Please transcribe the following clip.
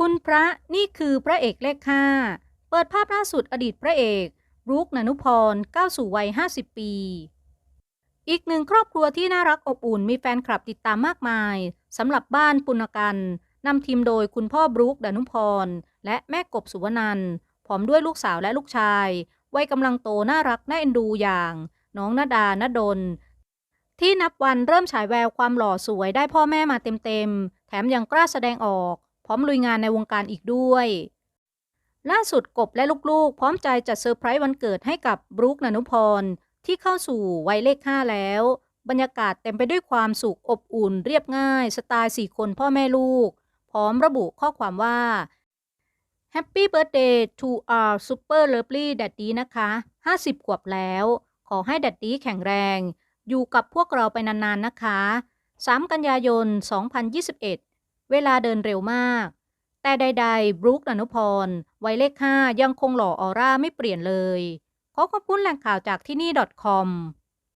คุณพระนี่คือพระเอกเลขห้าเปิดภาพล่าสุดอดีตพระเอกรูคนนุพรก้าวสู่วัย 50 ปี อีกหนึ่งครอบครัวที่น่ารักอบอุ่นมีแฟนคลับติดตามมากมายสำหรับบ้านปุณกันนำทีมโดยคุณพ่อบรูคดนุพร และแม่กบสุวนันพร้อมด้วยลูกสาวและลูกชาย วัยกำลังโตน่ารักน่าเอ็นดูอย่าง น้องนาดานดลที่นับวันเริ่มฉายแววความหล่อสวยได้พ่อแม่มาเต็มๆ แถมยังกล้าแสดงออก พร้อมลุยงานในวงการอีกด้วย ล่าสุดกบและลูกๆ พร้อมใจจัดเซอร์ไพรส์วันเกิดให้กับบรูคนนุพร ที่เข้าสู่วัยเลขห้าแล้ว บรรยากาศเต็มไปด้วยความสุขอบอุ่น เรียบง่าย สไตล์สี่คนพ่อแม่ลูก พร้อมระบุข้อความว่า Happy Birthday to our super lovely daddy นะคะ 50 ขวบแล้ว ขอให้ดัดดีแข็งแรง อยู่กับพวกเราไปนานๆนะคะ 3 กันยายน 2021 เวลาเดินเร็วมาก แต่ใดๆ บรูคอนุพรวัยเลข5ยังคงหล่อออร่าไม่เปลี่ยนเลยขอขอบคุณแหล่งข่าวจากที่นี่ .com